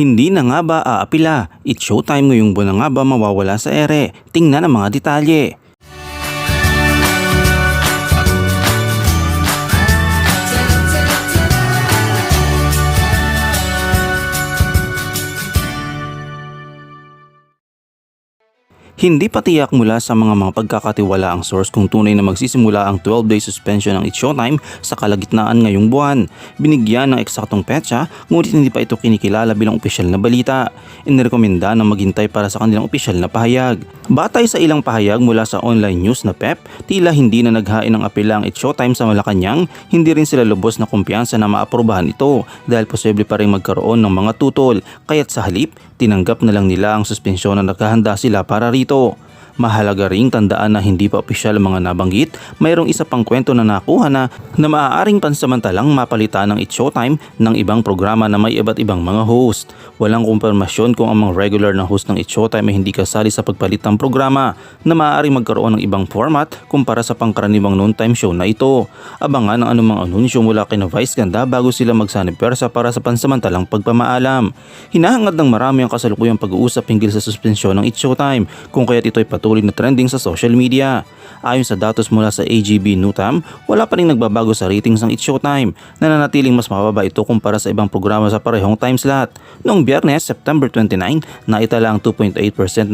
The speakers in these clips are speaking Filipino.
Hindi na nga ba aapila? It's showtime ngayong buwan na nga ba mawawala sa ere? Tingnan ang mga detalye. Hindi pa tiyak mula sa mga mga pagkakatiwala ang source kung tunay na magsisimula ang 12-day suspension ng It's Showtime sa kalagitnaan ngayong buwan. Binigyan ng eksaktong petsa ngunit hindi pa ito kinikilala bilang opisyal na balita. Inirekomenda na maghintay para sa kanilang opisyal na pahayag. Batay sa ilang pahayag mula sa online news na PEP, tila hindi na naghain ng apela ang It's Showtime sa Malacanang, hindi rin sila lubos na kumpiyansa na maaprubahan ito dahil posible pa rin magkaroon ng mga tutol. Kaya't sa halip, tinanggap na lang nila ang suspensyon na naghahanda sila para rito. Mahalaga ring tandaan na hindi pa opisyal mga nabanggit, mayroong isa pang kwento na nakuha na na maaaring pansamantalang mapalitan ng It's Showtime ng ibang programa na may iba't ibang mga host. Walang kumpirmasyon kung ang mga regular na host ng It's Showtime ay hindi kasali sa pagpalit ng programa na maaaring magkaroon ng ibang format kumpara sa pangkaraniwang noontime show na ito. Abangan ang anumang anunsyo mula kay Vice Ganda bago sila magsanipersa para sa pansamantalang pagpamaalam. Hinahangad ng marami ang kasalukuyang pag-uusap hinggil sa suspensyon ng It's Showtime kung kaya't ito'y patuloy na trending sa social media. Ayon sa datos mula sa AGB Nutam, wala pa rin nagbabago sa ratings ng It's Showtime. Nananatiling mas mababa ito kumpara sa ibang programa sa parehong time slot. Noong biyernes, September 29, naitala ang 2.8%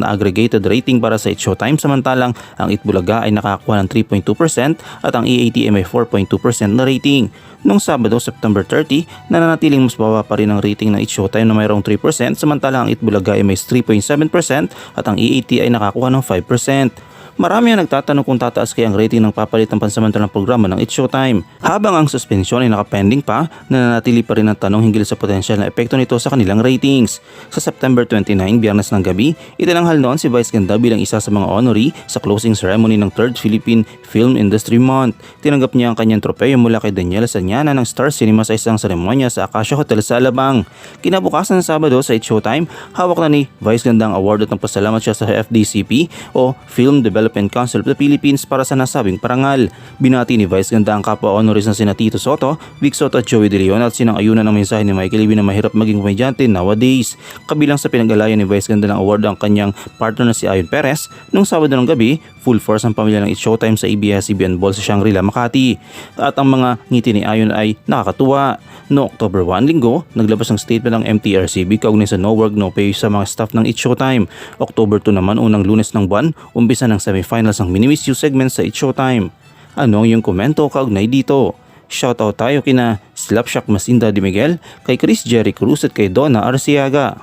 na aggregated rating para sa It's Showtime samantalang ang Itbulaga ay nakakuha ng 3.2% at ang EATM ay 4.2% na rating. Noong Sabado, September 30, nananatiling mas baba pa rin ang rating ng It's Showtime na mayroong 3% samantalang ang Itbulaga ay may 3.7% at ang EAT ay nakakuha ng 5%. Marami ang nagtatanong kung tataas kaya ang rating ng papalit ng pansamantalang programa ng It's Showtime. Habang ang suspensyon ay nakapending pa, nananatili pa rin ang tanong hinggil sa potensyal na epekto nito sa kanilang ratings. Sa September 29, biyernes ng gabi, itinanghal noon si Vice Ganda bilang isa sa mga honoree sa closing ceremony ng 3rd Philippine Film Industry Month. Tinanggap niya ang kanyang tropeyo mula kay Daniela Sanyana ng Star Cinema sa isang seremonya sa Acacia Hotel sa Alabang. Kinabukasan ng Sabado sa It's Showtime, hawak na ni Vice Ganda ang award at nagpasalamat siya sa FDCP o Film Development Development Council of the Philippines para sa nasabing parangal. Binati ni Vice Ganda ang kapwa honoris na sina Tito Soto, Vic Soto at Joey De Leon at sinang ayunan ng mensahe ni Michael Lee na mahirap maging komedyante nowadays. Kabilang sa pinag-alayan ni Vice Ganda ng award ang kanyang partner na si Ayon Perez noong Sabado ng gabi, full force ang pamilya ng It's Showtime sa ABS-CBN Ball sa Shangri-La, Makati. At ang mga ngiti ni Ayon ay nakakatuwa. No October 1 linggo, naglabas ng statement ng MTRCB kaugnay sa no work no pay sa mga staff ng It's Showtime. October 2 naman unang lunes ng buwan, umpisa ng 7 Finals ang minimiss you segment sa It's Showtime. Ano ang iyong komento kaugnay dito? Shoutout tayo kina Slapshack Masinda de Miguel, kay Chris Jerry Cruz at kay Donna Arciaga.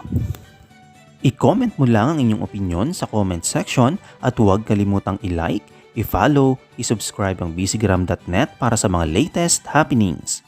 I-comment mo lang ang inyong opinion sa comment section at huwag kalimutang i-like, i-follow, i-subscribe ang busygram.net para sa mga latest happenings.